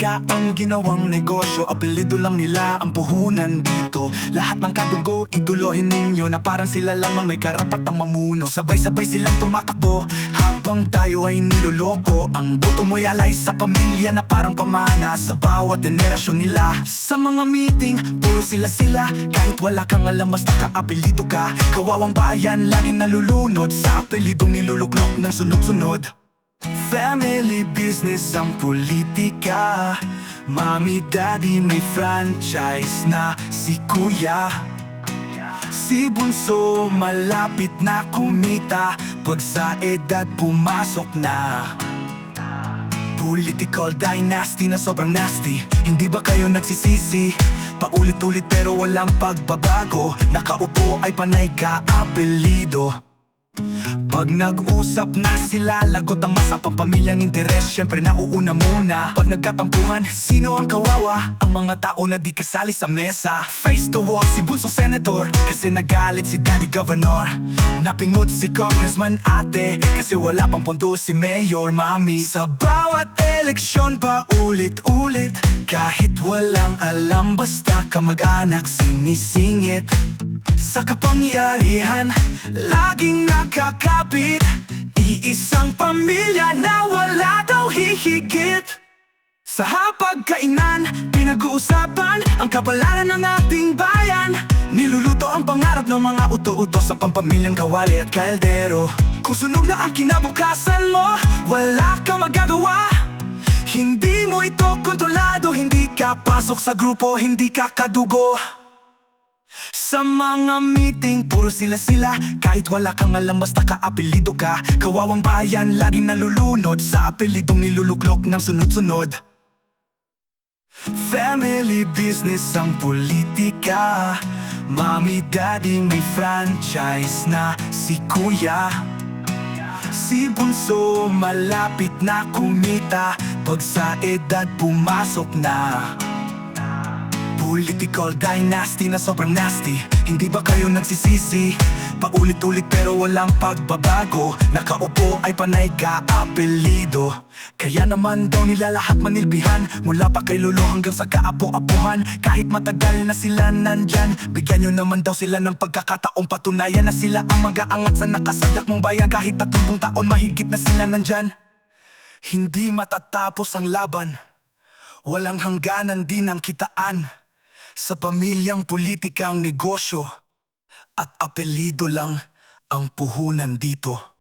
nila ang ginawang negosyo Apelido lang nila ang puhunan dito. Lahat ng kadugo, idolohin ninyo Na parang sila lamang may karapatang mamuno. Sabay-sabay silang tumatakbo Habang tayo ay niloloko. Ang boto mo'y alay sa pamilya na parang pamana Sa bawat generasyon nila. Sa mga meeting, puro sila-sila Kahit wala kang alam, basta ka-apelido ka. Kawawang bayan, laging nalulunod Sa apelidong niluluklok ng sunod-sunod Family business ang politika. Mami, daddy, may franchise na si kuya. Si Bunso malapit na kumita. Pag sa edad pumasok na. Political dynasty na sobrang nasty. Hindi ba kayo nagsisisi? Paulit-ulit pero walang pagbabago. Nakaupo ay panay ka-apelido pag nag-usap na sila, lagot ang masapang pamilyang interes Siyempre nauuna muna. Pag nagkatampuhan, sino ang kawawa? Ang mga tao na di kasali sa mesa. Face the wall si Bunso Senator. Kasi nagalit si Daddy Governor. Napingot si Congressman ate. Kasi wala pang pondo si Mayor Mami. Sa bawat eleksyon pa ulit-ulit Kahit walang alam basta kamag-anak sinisingit sa kapangyarihan, laging nakakapit. Iisang pamilya na wala daw hihigit. Sa hapagkainan, pinag-uusapan Ang kapalaran ng ating bayan. Niluluto ang pangarap ng mga uto-uto Sa pampamilyang kawali at kaldero. Kung sunog na ang kinabukasan mo Wala kang magagawa. Hindi mo ito kontrolado Hindi ka pasok sa grupo, hindi ka kadugo sa mga meeting, puro sila-sila. Kahit wala kang alam, basta ka-apelido ka. Kawawang bayan, laging nalulunod. Sa apelidong niluluklok ng sunod-sunod. Family business ang politika. Mami, daddy, may franchise na si kuya. Si Bunso malapit na kumita. Pag sa edad pumasok na Political dynasty na sobrang nasty. Hindi ba kayo nagsisisi? Paulit-ulit pero walang pagbabago. Nakaupo ay panay ka-apelido. Kaya naman daw nila lahat manilbihan. Mula pa kay lolo hanggang sa kaapo-apuhan. Kahit matagal na sila nandyan Bigyan nyo naman daw sila ng pagkakataong Patunayan na sila ang mag-aangat sa nakasadak mong bayan. Kahit tatlong taon mahigit na sila nandyan. Hindi matatapos ang laban. Walang hangganan din ang kitaan sa pamilyang politikang negosyo at apelido lang ang puhunan dito.